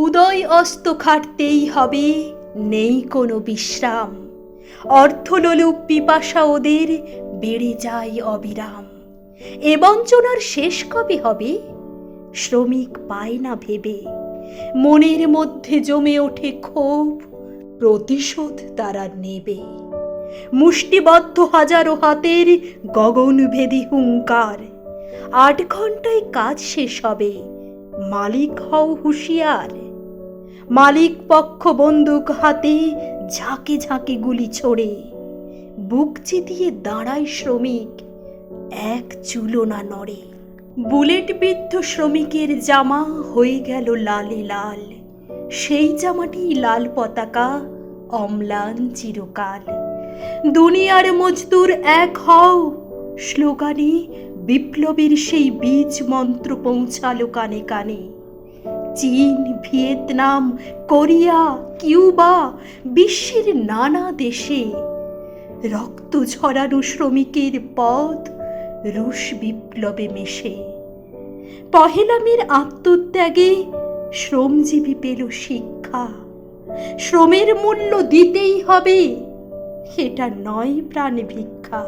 উদয় অস্ত খাটতেই হবে, নেই কোনো বিশ্রাম। অর্থলোলুপ পিপাসা ওদের বেড়ে যায় অবিরাম। এ বঞ্চনার শেষ কবে হবে? শ্রমিক পায় না ভেবে। মনের মধ্যে জমে ওঠে ক্ষোভ, প্রতিশোধ তারা নেবে। মুষ্টিবদ্ধ হাজারো হাতের গগনভেদী হুঙ্কার। আট ঘন্টায় কাজ শেষ হবে, মালিক হও হুঁশিয়ার। মালিক পক্ষ বন্দুক হাতে ঝাঁকে ঝাঁকে গুলি ছোড়ে। বুক চিতিয়ে দাঁড়ায় শ্রমিক, এক চুলো না নড়ে। বুলেট বিদ্ধ শ্রমিকের জামা হয়ে গেল লালে লাল। সেই জামাটি লাল পতাকা, অম্লান চিরকাল। দুনিয়ার মজদুর এক হও স্লোগানে বিপ্লবীর সেই বীজ মন্ত্র পৌঁছালো কানে কানে। চীন, ভিয়েতনাম, কোরিয়া, কিউবা, বিশ্বের নানা দেশে রক্ত ঝরানো শ্রমিকের পথ রুশ বিপ্লবে মেশে। পহেলামের আত্মত্যাগে শ্রমজীবী পেল শিক্ষা। শ্রমের মূল্য দিতেই হবে, সেটা নয় প্রাণ ভিক্ষা।